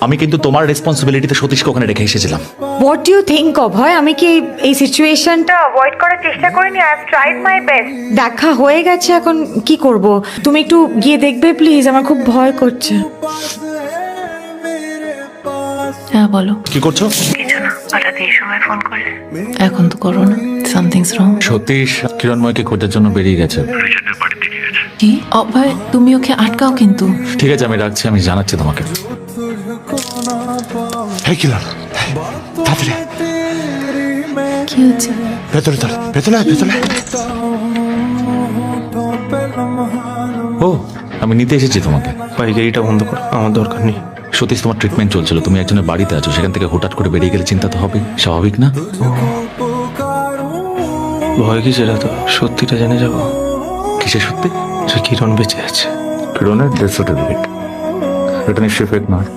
আমি কিন্তু তোমার রেসপন্সিবিলিটিতে সতীশকে ওখানে রেখে এসেছিলাম। হোয়াট ইউ থিঙ্ক অভয় আমি কি এই- এই সিচুয়েশনটা অ্যাভয়েড করার চেষ্টা করিনি? I have tried my best দেখা হয়ে গেছে এখন কি করব? তুমি একটু গিয়ে দেখবে প্লিজ আমার খুব ভয় করছে। হ্যাঁ বলো। কি করছ? এখন তো করো না সামথিংস রং সতীশ কিরণময়কে খোঁজার জন্য বেরিয়ে গেছে। কি? অভয় তুমি ওকে আটকাও কিন্তু। ঠিক আছে আমি রাখছি আমি জানাচ্ছি তোমাকে। হ্যাঁ কিরণ তাড়াতাড়ি কি হচ্ছে ভেতরে চল ভেতরে ভেতরে। ও আমি নিতে এসেছি তোমাকে। ভাই গাড়িটা বন্ধ কর আমার দরকার নেই। সতীশ তোমার ট্রিটমেন্ট চলছিল তুমি একজনের বাড়িতে আছো সেখান থেকে হঠাৎ করে বেরিয়ে গেলে চিন্তা তো হবেই স্বাভাবিক না? ভয় কি সেটা তো? সত্যিটা জেনে যাব। কিসে সত্যি? যে কিরণ বেঁচে আছে। কিরণের ডেথ সার্টিফিকেট এটা নিশ্চয়ই ফেক নয়।